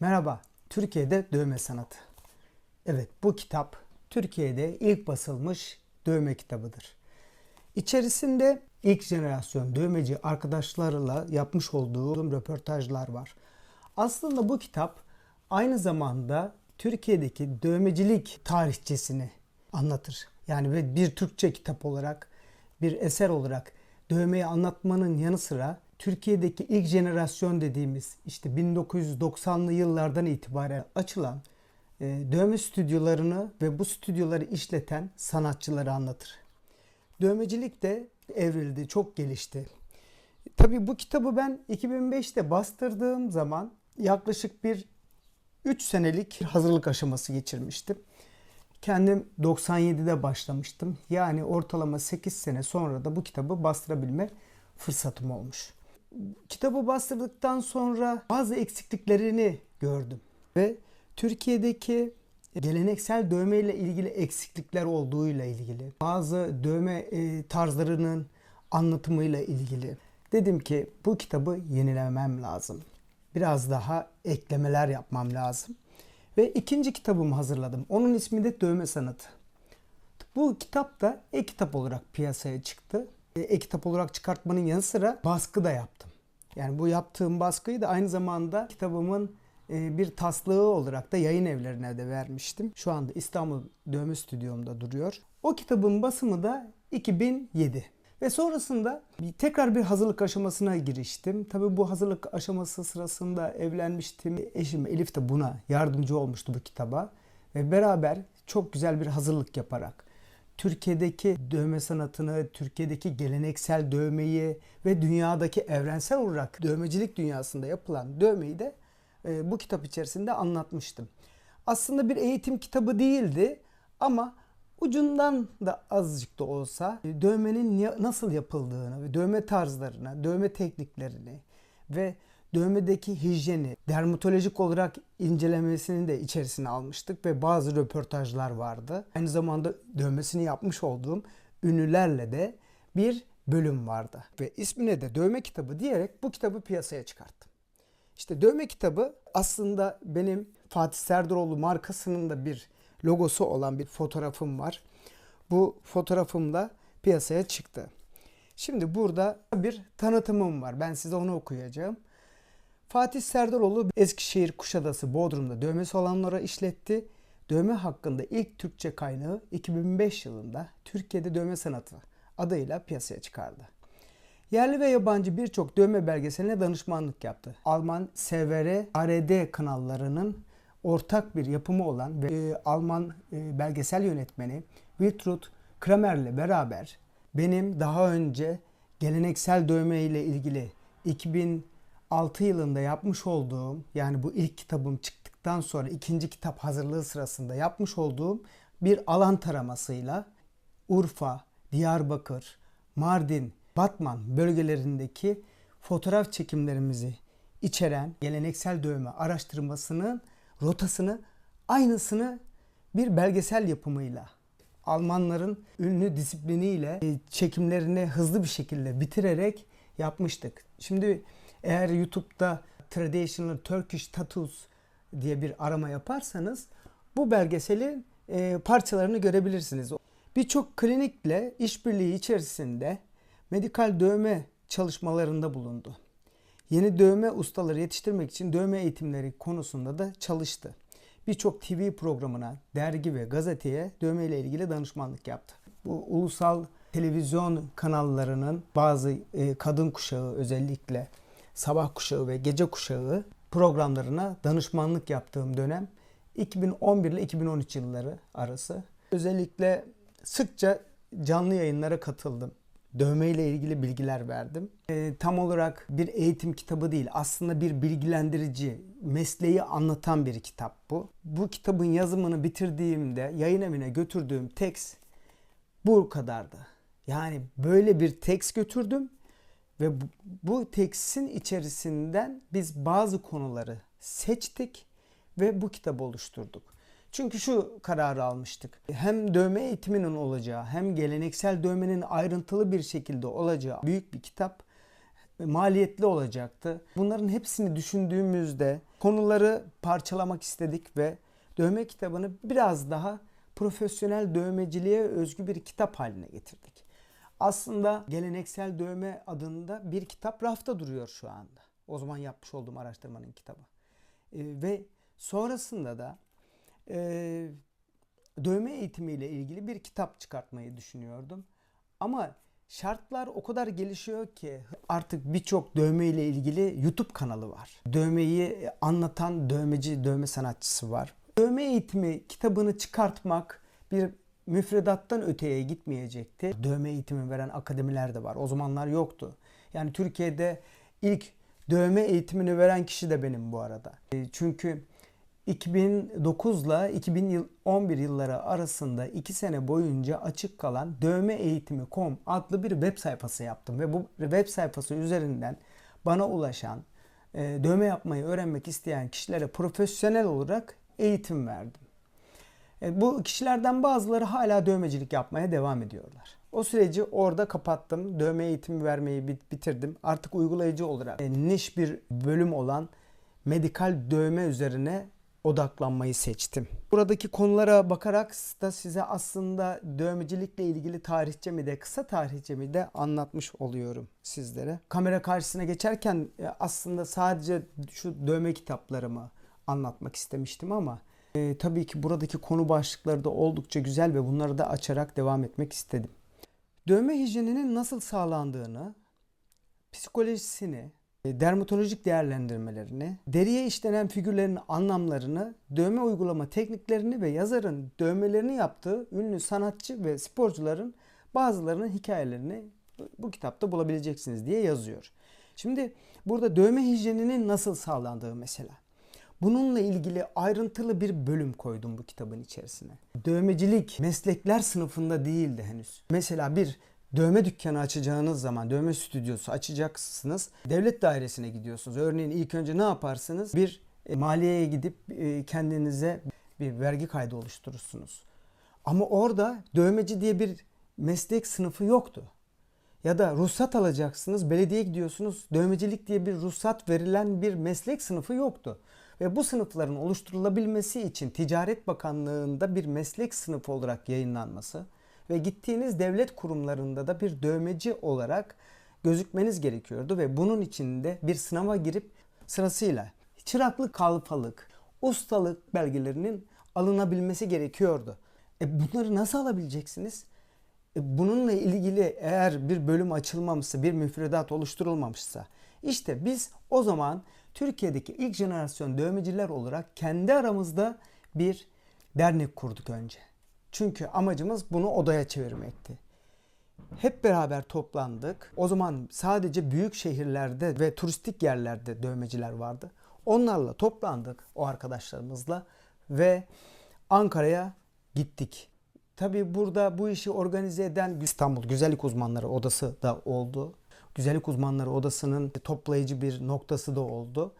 Merhaba, Türkiye'de dövme sanatı. Evet, bu kitap Türkiye'de ilk basılmış dövme kitabıdır. İçerisinde ilk jenerasyon dövmeci arkadaşlarla yapmış olduğum röportajlar var. Aslında bu kitap aynı zamanda Türkiye'deki dövmecilik tarihçesini anlatır. Yani bir Türkçe kitap olarak, bir eser olarak dövmeyi anlatmanın yanı sıra Türkiye'deki ilk jenerasyon dediğimiz işte 1990'lı yıllardan itibaren açılan e, dövme stüdyolarını ve bu stüdyoları işleten sanatçıları anlatır. Dövmecilik de evrildi, çok gelişti. Tabii bu kitabı ben 2005'te bastırdığım zaman yaklaşık bir 3 senelik hazırlık aşaması geçirmiştim. Kendim 97'de başlamıştım. Yani ortalama 8 sene sonra da bu kitabı bastırabilme fırsatım olmuş. Kitabı bastırdıktan sonra bazı eksikliklerini gördüm ve Türkiye'deki geleneksel dövme ile ilgili eksiklikler olduğuyla ilgili, bazı dövme e, tarzlarının anlatımıyla ilgili dedim ki bu kitabı yenilemem lazım. Biraz daha eklemeler yapmam lazım. Ve ikinci kitabımı hazırladım. Onun ismi de Dövme Sanatı. Bu kitap da e-kitap olarak piyasaya çıktı. E-kitap olarak çıkartmanın yanı sıra baskı da yaptım. Yani bu yaptığım baskıyı da aynı zamanda kitabımın e, bir taslığı olarak da yayın evlerine de vermiştim. Şu anda İstanbul Dövme Stüdyom'da duruyor. O kitabın basımı da 2007. Ve sonrasında tekrar bir hazırlık aşamasına giriştim. Tabii bu hazırlık aşaması sırasında evlenmiştim. Eşim Elif de buna yardımcı olmuştu bu kitaba. Ve beraber çok güzel bir hazırlık yaparak Türkiye'deki dövme sanatını, Türkiye'deki geleneksel dövmeyi ve dünyadaki evrensel olarak dövmecilik dünyasında yapılan dövmeyi de e, bu kitap içerisinde anlatmıştım. Aslında bir eğitim kitabı değildi ama ucundan da azıcık da olsa e, dövmenin nasıl yapıldığını dövme tarzlarını, dövme tekniklerini ve dövmedeki hijyeni dermatolojik olarak incelemesini de içerisine almıştık ve bazı röportajlar vardı. Aynı zamanda dövmesini yapmış olduğum ünlülerle de bir bölüm vardı. Ve ismine de dövme kitabı diyerek bu kitabı piyasaya çıkarttım. İşte dövme kitabı aslında benim Fatih Serdaroğlu markasının da bir logosu olan bir fotoğrafım var. Bu fotoğrafım da piyasaya çıktı. Şimdi burada bir tanıtımım var. Ben size onu okuyacağım. Fatih Serdaroğlu Eskişehir Kuşadası Bodrum'da dövmesi olanlara işletti. Dövme hakkında ilk Türkçe kaynağı 2005 yılında Türkiye'de Dövme Sanatı adıyla piyasaya çıkardı. Yerli ve yabancı birçok dövme belgeseline danışmanlık yaptı. Alman SVR, ARD kanallarının ortak bir yapımı olan ve e, Alman e, belgesel yönetmeni Wiltrud Kramer ile beraber benim daha önce geleneksel dövme ile ilgili 2006 yılında yapmış olduğum yani bu ilk kitabım çıktıktan sonra ikinci kitap hazırlığı sırasında yapmış olduğum bir alan taramasıyla Urfa, Diyarbakır, Mardin, Batman bölgelerindeki fotoğraf çekimlerimizi içeren geleneksel dövme araştırmasının rotasını aynısını bir belgesel yapımıyla Almanların ünlü disipliniyle çekimlerini hızlı bir şekilde bitirerek yapmıştık. Şimdi eğer YouTube'da Traditional Turkish Tattoos diye bir arama yaparsanız bu belgeselin e, parçalarını görebilirsiniz. Birçok klinikle işbirliği içerisinde medikal dövme çalışmalarında bulundu. Yeni dövme ustaları yetiştirmek için dövme eğitimleri konusunda da çalıştı. Birçok TV programına, dergi ve gazeteye dövme ile ilgili danışmanlık yaptı. Bu ulusal televizyon kanallarının bazı e, kadın kuşağı özellikle sabah kuşağı ve gece kuşağı programlarına danışmanlık yaptığım dönem 2011 ile 2013 yılları arası. Özellikle sıkça canlı yayınlara katıldım dövme ile ilgili bilgiler verdim. E, tam olarak bir eğitim kitabı değil, aslında bir bilgilendirici, mesleği anlatan bir kitap bu. Bu kitabın yazımını bitirdiğimde yayın evine götürdüğüm tekst bu kadardı. Yani böyle bir tekst götürdüm ve bu, bu tekstin içerisinden biz bazı konuları seçtik ve bu kitabı oluşturduk. Çünkü şu kararı almıştık. Hem dövme eğitiminin olacağı hem geleneksel dövmenin ayrıntılı bir şekilde olacağı büyük bir kitap maliyetli olacaktı. Bunların hepsini düşündüğümüzde konuları parçalamak istedik ve dövme kitabını biraz daha profesyonel dövmeciliğe özgü bir kitap haline getirdik. Aslında geleneksel dövme adında bir kitap rafta duruyor şu anda. O zaman yapmış olduğum araştırmanın kitabı. E, ve sonrasında da e, dövme eğitimiyle ilgili bir kitap çıkartmayı düşünüyordum. Ama şartlar o kadar gelişiyor ki artık birçok dövme ile ilgili YouTube kanalı var. Dövmeyi anlatan dövmeci, dövme sanatçısı var. Dövme eğitimi kitabını çıkartmak bir müfredattan öteye gitmeyecekti. Dövme eğitimi veren akademiler de var. O zamanlar yoktu. Yani Türkiye'de ilk dövme eğitimini veren kişi de benim bu arada. E, Çünkü 2009 ile 2011 yılları arasında 2 sene boyunca açık kalan dövmeeğitimi.com adlı bir web sayfası yaptım ve bu web sayfası üzerinden bana ulaşan e, dövme yapmayı öğrenmek isteyen kişilere profesyonel olarak eğitim verdim. E, Bu kişilerden bazıları hala dövmecilik yapmaya devam ediyorlar. O süreci orada kapattım. Dövme eğitimi vermeyi bit- bitirdim. Artık uygulayıcı olarak e, niş bir bölüm olan medikal dövme üzerine odaklanmayı seçtim. Buradaki konulara bakarak da size aslında dövmecilikle ilgili tarihçemi de kısa tarihçemi de anlatmış oluyorum sizlere. Kamera karşısına geçerken e, aslında sadece şu dövme kitaplarımı anlatmak istemiştim ama e, tabii ki buradaki konu başlıkları da oldukça güzel ve bunları da açarak devam etmek istedim. Dövme hijyeninin nasıl sağlandığını, psikolojisini, e, dermatolojik değerlendirmelerini, deriye işlenen figürlerin anlamlarını, dövme uygulama tekniklerini ve yazarın dövmelerini yaptığı ünlü sanatçı ve sporcuların bazılarının hikayelerini bu kitapta bulabileceksiniz diye yazıyor. Şimdi burada dövme hijyeninin nasıl sağlandığı mesela. Bununla ilgili ayrıntılı bir bölüm koydum bu kitabın içerisine. Dövmecilik meslekler sınıfında değildi henüz. Mesela bir dövme dükkanı açacağınız zaman, dövme stüdyosu açacaksınız. Devlet dairesine gidiyorsunuz. Örneğin ilk önce ne yaparsınız? Bir e, maliyeye gidip e, kendinize bir vergi kaydı oluşturursunuz. Ama orada dövmeci diye bir meslek sınıfı yoktu. Ya da ruhsat alacaksınız, belediyeye gidiyorsunuz. Dövmecilik diye bir ruhsat verilen bir meslek sınıfı yoktu. Ve bu sınıfların oluşturulabilmesi için Ticaret Bakanlığı'nda bir meslek sınıfı olarak yayınlanması ve gittiğiniz devlet kurumlarında da bir dövmeci olarak gözükmeniz gerekiyordu ve bunun için de bir sınava girip sırasıyla çıraklık, kalfalık, ustalık belgelerinin alınabilmesi gerekiyordu. E bunları nasıl alabileceksiniz? E bununla ilgili eğer bir bölüm açılmamışsa, bir müfredat oluşturulmamışsa işte biz o zaman Türkiye'deki ilk jenerasyon dövmeciler olarak kendi aramızda bir dernek kurduk önce. Çünkü amacımız bunu odaya çevirmekti. Hep beraber toplandık. O zaman sadece büyük şehirlerde ve turistik yerlerde dövmeciler vardı. Onlarla toplandık o arkadaşlarımızla ve Ankara'ya gittik. Tabii burada bu işi organize eden İstanbul Güzellik Uzmanları Odası da oldu. Güzellik Uzmanları Odası'nın toplayıcı bir noktası da oldu.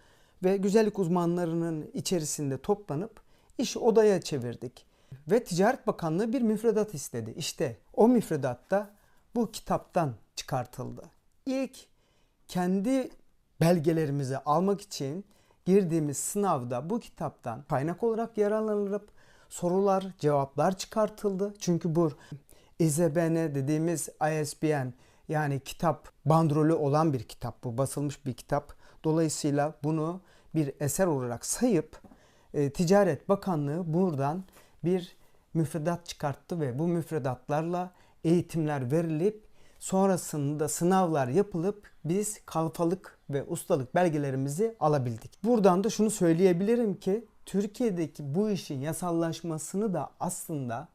Ve güzellik uzmanlarının içerisinde toplanıp işi odaya çevirdik. Ve Ticaret Bakanlığı bir müfredat istedi. İşte o müfredatta bu kitaptan çıkartıldı. İlk kendi belgelerimizi almak için girdiğimiz sınavda bu kitaptan kaynak olarak yararlanılıp sorular, cevaplar çıkartıldı. Çünkü bu ISBN dediğimiz ISBN yani kitap bandrolü olan bir kitap bu basılmış bir kitap. Dolayısıyla bunu bir eser olarak sayıp e, Ticaret Bakanlığı buradan bir müfredat çıkarttı ve bu müfredatlarla eğitimler verilip sonrasında sınavlar yapılıp biz kalfalık ve ustalık belgelerimizi alabildik. Buradan da şunu söyleyebilirim ki Türkiye'deki bu işin yasallaşmasını da aslında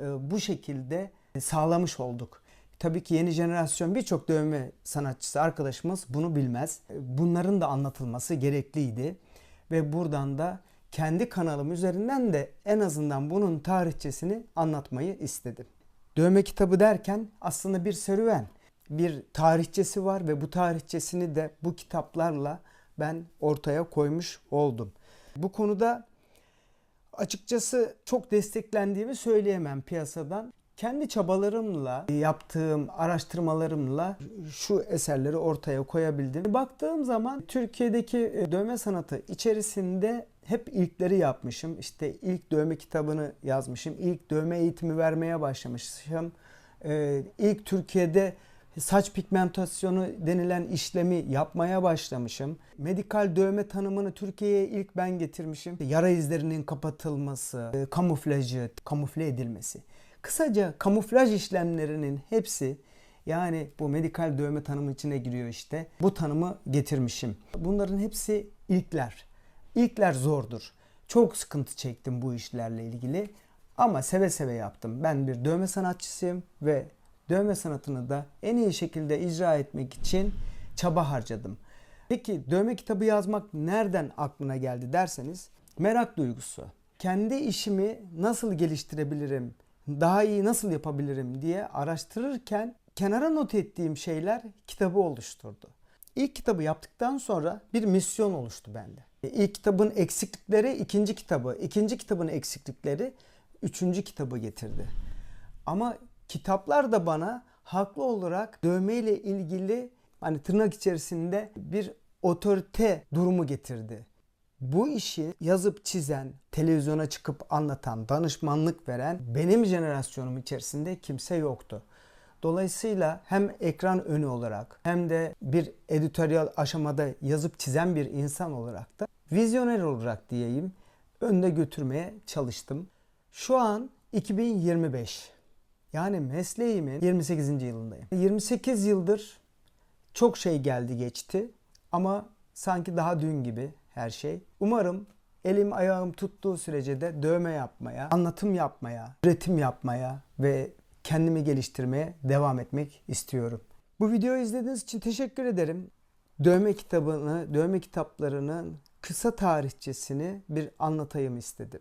e, bu şekilde sağlamış olduk. Tabii ki yeni jenerasyon birçok dövme sanatçısı arkadaşımız bunu bilmez. Bunların da anlatılması gerekliydi. Ve buradan da kendi kanalım üzerinden de en azından bunun tarihçesini anlatmayı istedim. Dövme kitabı derken aslında bir serüven, bir tarihçesi var ve bu tarihçesini de bu kitaplarla ben ortaya koymuş oldum. Bu konuda açıkçası çok desteklendiğimi söyleyemem piyasadan. kendi çabalarımla, yaptığım araştırmalarımla şu eserleri ortaya koyabildim. Baktığım zaman Türkiye'deki e, dövme sanatı içerisinde hep ilkleri yapmışım. İşte ilk dövme kitabını yazmışım. İlk dövme eğitimi vermeye başlamışım. Ee, ilk Türkiye'de saç pigmentasyonu denilen işlemi yapmaya başlamışım. Medikal dövme tanımını Türkiye'ye ilk ben getirmişim. Yara izlerinin kapatılması, e, kamuflajı, kamufle edilmesi. Kısaca kamuflaj işlemlerinin hepsi yani bu medikal dövme tanımı içine giriyor işte. Bu tanımı getirmişim. Bunların hepsi ilkler. İlkler zordur. Çok sıkıntı çektim bu işlerle ilgili. Ama seve seve yaptım. Ben bir dövme sanatçısıyım ve dövme sanatını da en iyi şekilde icra etmek için çaba harcadım. Peki dövme kitabı yazmak nereden aklına geldi derseniz merak duygusu. Kendi işimi nasıl geliştirebilirim, daha iyi nasıl yapabilirim diye araştırırken kenara not ettiğim şeyler kitabı oluşturdu. İlk kitabı yaptıktan sonra bir misyon oluştu bende. İlk kitabın eksiklikleri ikinci kitabı, ikinci kitabın eksiklikleri üçüncü kitabı getirdi. Ama kitaplar da bana haklı olarak dövme ile ilgili hani tırnak içerisinde bir otorite durumu getirdi. Bu işi yazıp çizen, televizyona çıkıp anlatan, danışmanlık veren benim jenerasyonum içerisinde kimse yoktu. Dolayısıyla hem ekran önü olarak hem de bir editoryal aşamada yazıp çizen bir insan olarak da vizyoner olarak diyeyim önde götürmeye çalıştım. Şu an 2025. Yani mesleğimin 28. yılındayım. 28 yıldır çok şey geldi geçti ama sanki daha dün gibi her şey. Umarım elim ayağım tuttuğu sürece de dövme yapmaya, anlatım yapmaya, üretim yapmaya ve kendimi geliştirmeye devam etmek istiyorum. Bu videoyu izlediğiniz için teşekkür ederim. Dövme kitabını, dövme kitaplarının kısa tarihçesini bir anlatayım istedim.